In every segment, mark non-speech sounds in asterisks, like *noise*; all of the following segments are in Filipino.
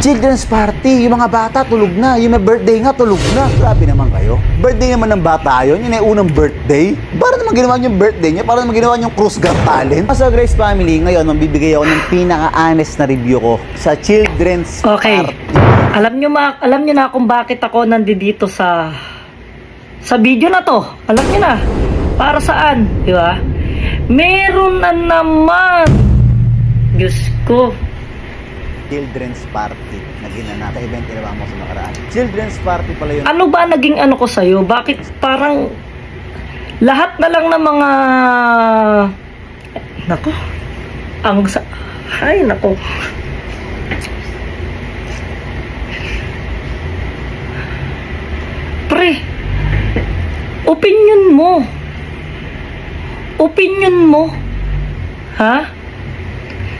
Children's party, yung mga bata tulog na, yung may birthday nga tulog na. Grabe naman kayo. Birthday naman ng bata yun, yun ay unang birthday. Para naman ginawa yung birthday niya, para naman ginawa yung Cruz Got Talent. Sa Grace Family, ngayon, mabibigay ako ng pinaka-honest na review ko sa Children's Okay. party. Alam nyo, ma alam nyo na kung bakit ako nandito sa sa video na to. Alam nyo na. Para saan, di ba? Meron na naman. Diyos ko. Children's party na ginanap sa event nila mo sa nakaraan. Children's party pala yun. Ano ba naging ano ko sa'yo? Bakit parang lahat na lang ng mga... Nako. Ang sa... Ay, nako. Pre, opinion mo. Opinion mo. Ha?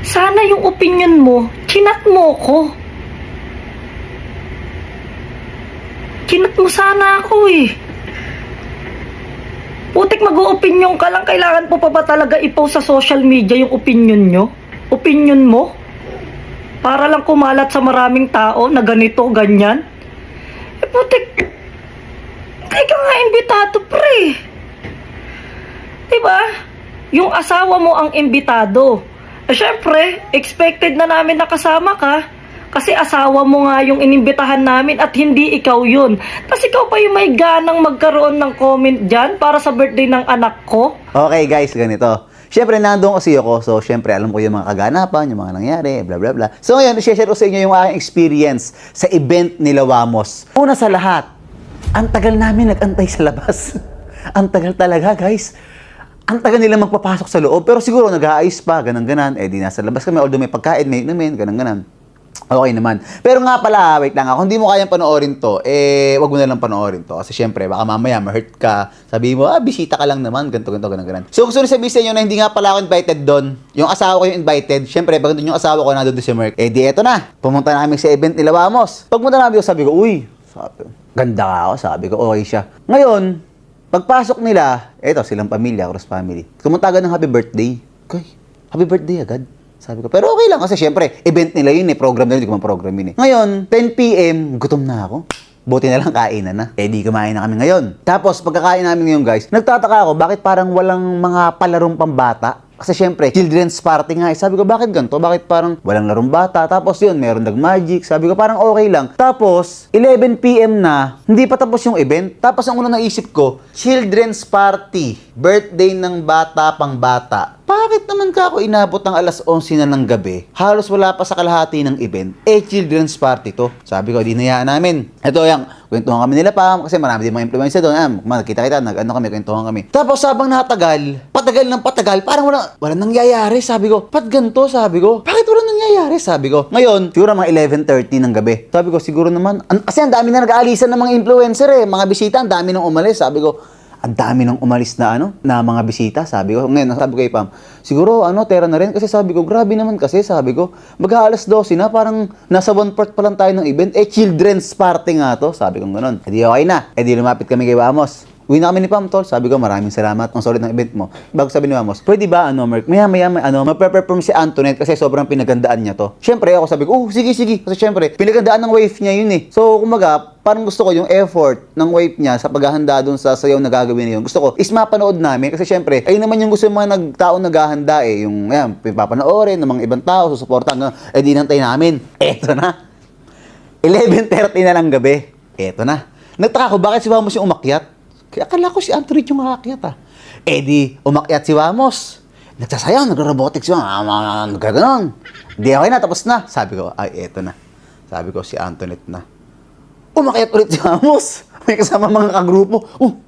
Sana yung opinion mo, chinat mo ko. Chinat mo sana ako eh. Putik mag-opinion ka lang, kailangan po pa ba talaga ipost sa social media yung opinion nyo? Opinion mo? Para lang kumalat sa maraming tao na ganito, ganyan? Eh putik, hindi ka nga imbitado pre. Diba? Yung asawa mo ang imbitado. Eh syempre, expected na namin nakasama ka. Kasi asawa mo nga yung inimbitahan namin at hindi ikaw yun. Tapos ikaw pa yung may ganang magkaroon ng comment dyan para sa birthday ng anak ko. Okay guys, ganito. Siyempre, nandun kasi ako. So, siyempre, alam ko yung mga kaganapan, yung mga nangyari, bla bla bla. So, ngayon, share ko sa inyo yung aking experience sa event nila Wamos. Una sa lahat, ang tagal namin nag-antay sa labas. *laughs* ang tagal talaga, guys. Ang tagal nila magpapasok sa loob. Pero siguro, nag-aayos pa, ganang-ganan. Eh, di nasa labas kami. Although may pagkain, may inumin, ganang-ganan. Okay naman. Pero nga pala, wait lang ha, kung di mo kayang panoorin to, eh, wag mo na lang panoorin to. Kasi syempre, baka mamaya ma-hurt ka. Sabi mo, ah, bisita ka lang naman, ganito, ganito, ganito, ganito. So, gusto rin sabihin sa inyo na hindi nga pala ako invited doon. Yung asawa ko yung invited. Syempre, pag doon yung asawa ko nandun si Merck, eh di eto na. Pumunta namin sa event nila Vamos. Pagpunta namin, sabi ko, uy, sabi ganda ka ako, sabi ko, okay siya. Ngayon, pagpasok nila, eto, silang pamilya, Cross family. Kumunta agad ng happy birthday. Okay, happy birthday agad. Sabi ko, pero okay lang kasi syempre, event nila yun eh, program nila, hindi ko man program yun eh. Ngayon, 10pm, gutom na ako. Buti na lang kainan na. Eh di kumain na kami ngayon. Tapos pagkakain namin ngayon guys, nagtataka ako bakit parang walang mga palarong pambata. Kasi syempre, children's party nga. eh. Sabi ko, bakit ganito? Bakit parang walang larong bata? Tapos yun, meron nag-magic. Sabi ko, parang okay lang. Tapos, 11pm na, hindi pa tapos yung event. Tapos ang unang naisip ko, children's party. Birthday ng bata pang bata. Bakit naman ka ako inabot ng alas 11 na ng gabi? Halos wala pa sa kalahati ng event. Eh, children's party to. Sabi ko, di nayaan namin. Ito yung, kwentuhan kami nila pa, kasi marami din mga influencer doon. Ah, makita-kita, nag, ano kami, kwentuhan kami. Tapos habang natagal, patagal ng patagal, parang wala, wala nangyayari. Sabi ko, pat ganito, sabi ko. Bakit wala nangyayari? Sabi ko. Ngayon, siguro mga 11.30 ng gabi. Sabi ko, siguro naman, an- kasi ang dami na nag-aalisan ng mga influencer eh. Mga bisita, ang dami nang umalis. Sabi ko, ang dami nang umalis na ano, na mga bisita, sabi ko. Ngayon, sabi ko kay Pam, siguro ano, tera na rin kasi sabi ko, grabe naman kasi, sabi ko, mag-aalas 12 na, parang nasa one part pa lang tayo ng event, eh children's party nga to, sabi ko ganun. Eh di okay na, eh di lumapit kami kay Vamos. Uwi na kami ni Pam, tol. Sabi ko, maraming salamat. Ang solid ng event mo. Bago sabi ni Vamos, pwede ba, ano, Merk, maya, maya, maya, ano, magpe-perform si Antoinette kasi sobrang pinagandaan niya to. Siyempre, ako sabi ko, oh, sige, sige. Kasi siyempre, pinagandaan ng wave niya yun eh. So, kumaga, parang gusto ko yung effort ng wave niya sa paghahanda dun sa sayaw na gagawin niya yun. Gusto ko, is mapanood namin kasi syempre, ayun naman yung gusto ng mga nagtao naghahanda eh. Yung, ayan, pipapanoorin ng mga ibang tao, susuportan, no? eh di nantay namin. *laughs* Eto na. 11.30 na lang gabi. Eto na. Nagtaka ko, bakit si Vamos yung umakyat? Kaya akala ko si Anthony yung makakyat ah. Eh di, umakyat si Vamos. Nagsasayaw, nagro-robotics yun. Ah, Nagkaganon. Di okay na, tapos na. Sabi ko, ay, eto na. Sabi ko, si Antoinette na. Umakyat ulit si Vamos. *laughs* May kasama mga kagrupo. Oh,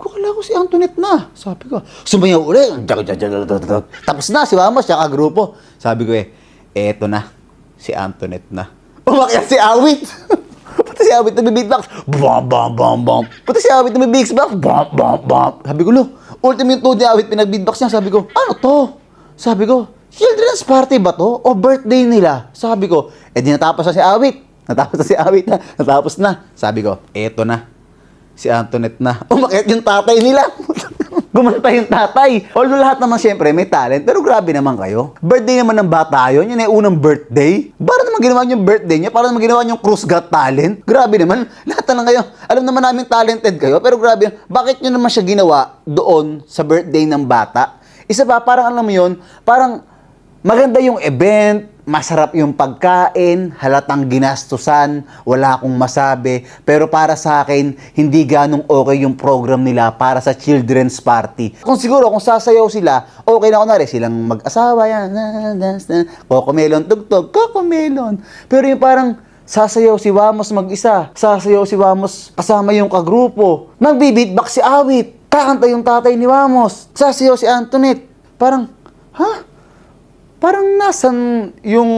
kukala ko si Antoinette na. Sabi ko, sumayaw ulit. Tapos na, si Vamos, siya kagrupo. Sabi ko eh, eto na. Si Antoinette na. Umakyat si Awit. *laughs* Si Awit nabibigbox. Bam, bam, bam, bam. Pati si Awit nabibigbox. Bam, bam, bam. Sabi ko, lo, ultimate to ni Awit, pinag-beatbox niya. Sabi ko, ano to? Sabi ko, children's party ba to? O birthday nila? Sabi ko, eh di natapos na si Awit. Natapos na si Awit na. Natapos na. Sabi ko, eto na. Si Antoinette na. *laughs* Umakyat yung tatay nila. Gumanta yung tatay. Although lahat naman siyempre may talent, pero grabe naman kayo. Birthday naman ng bata yun, yun ay unang birthday. Para naman ginawa yung birthday niya, para naman ginawa yung Cruise Got Talent. Grabe naman, lahat na lang kayo. Alam naman namin talented kayo, pero grabe, bakit niyo naman siya ginawa doon sa birthday ng bata? Isa pa, parang alam mo yun, parang maganda yung event, masarap yung pagkain, halatang ginastusan, wala akong masabi. Pero para sa akin, hindi ganong okay yung program nila para sa children's party. Kung siguro, kung sasayaw sila, okay na kunwari, silang mag-asawa yan, na, na, na, kokomelon, tugtog, kokomelon. Pero yung parang, sasayaw si Wamos mag-isa, sasayaw si Wamos kasama yung kagrupo, magbi-beatbox si Awit, kakanta yung tatay ni Wamos, sasayaw si Antoinette. Parang, ha? Parang nasan yung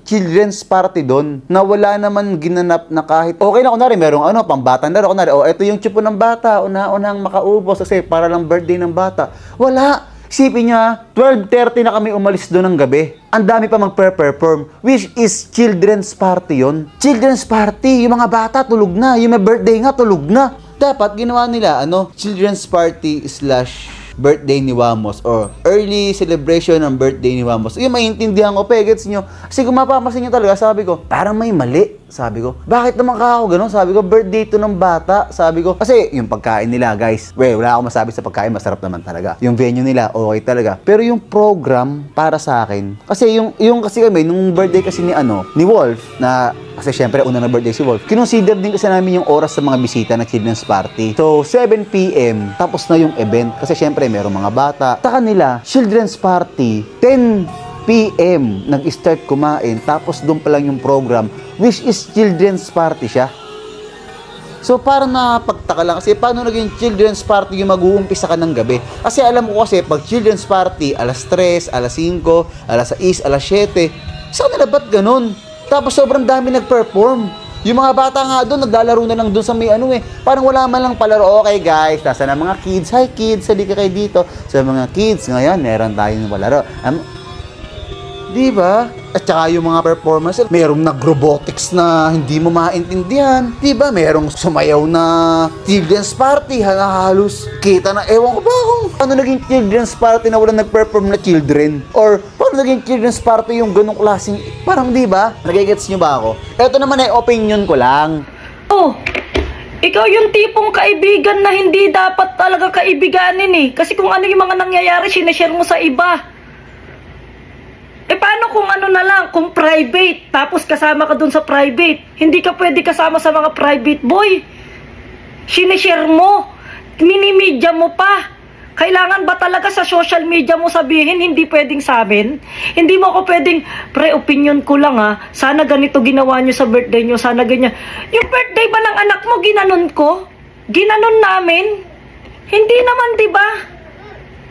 children's party doon na wala naman ginanap na kahit okay na kunwari merong ano pambata na kunwari oh ito yung chupo ng bata una-unang makaubos kasi para lang birthday ng bata wala Isipin niya, 12.30 na kami umalis doon ng gabi. Ang dami pa mag-perform, which is children's party yon. Children's party, yung mga bata tulog na, yung may birthday nga tulog na. Dapat ginawa nila, ano, children's party slash birthday ni Wamos or early celebration ng birthday ni Wamos. Yung maintindihan ko, pegets nyo. Kasi kung mapapasin nyo talaga, sabi ko, parang may mali. Sabi ko, bakit naman ka ako ganun? Sabi ko, birthday to ng bata. Sabi ko, kasi yung pagkain nila, guys, well, wala akong masabi sa pagkain, masarap naman talaga. Yung venue nila, okay talaga. Pero yung program, para sa akin, kasi yung, yung kasi kami, nung birthday kasi ni ano, ni Wolf, na kasi syempre, una na birthday si Wolf. Kinonsider din kasi namin yung oras sa mga bisita na children's party. So, 7 p.m. tapos na yung event. Kasi syempre, merong mga bata. Sa kanila, children's party, 10 p.m. nag-start kumain. Tapos doon pa lang yung program, which is children's party siya. So parang napagtaka lang kasi paano naging children's party yung mag-uumpisa ka ng gabi? Kasi alam ko kasi pag children's party, alas 3, alas 5, alas 6, alas 7, sa kanila ba't ganun? Tapos sobrang dami nag-perform. Yung mga bata nga doon, naglalaro na lang doon sa may ano eh. Parang wala man lang palaro. Okay guys, nasa na mga kids. Hi kids, halika kayo dito. Sa mga kids, ngayon, meron tayong palaro. Um, Di ba? At saka yung mga performance, merong nag-robotics na hindi mo maintindihan. Di ba? Merong sumayaw na children's party, ha- halos kita na, ewan ko ba kung ano naging children's party na walang nag-perform na children? Or paano naging children's party yung ganong klaseng, parang di ba? Nagigets nyo ba ako? Ito naman ay opinion ko lang. Oh, ikaw yung tipong kaibigan na hindi dapat talaga kaibiganin eh. Kasi kung ano yung mga nangyayari, sinashare mo sa iba. Eh paano kung ano na lang, kung private, tapos kasama ka dun sa private, hindi ka pwede kasama sa mga private boy. Sinishare mo, minimedya mo pa. Kailangan ba talaga sa social media mo sabihin, hindi pwedeng sa amin? Hindi mo ako pwedeng, pre, opinion ko lang ha, sana ganito ginawa nyo sa birthday nyo, sana ganyan. Yung birthday ba ng anak mo, ginanon ko? Ginanon namin? Hindi naman, di ba?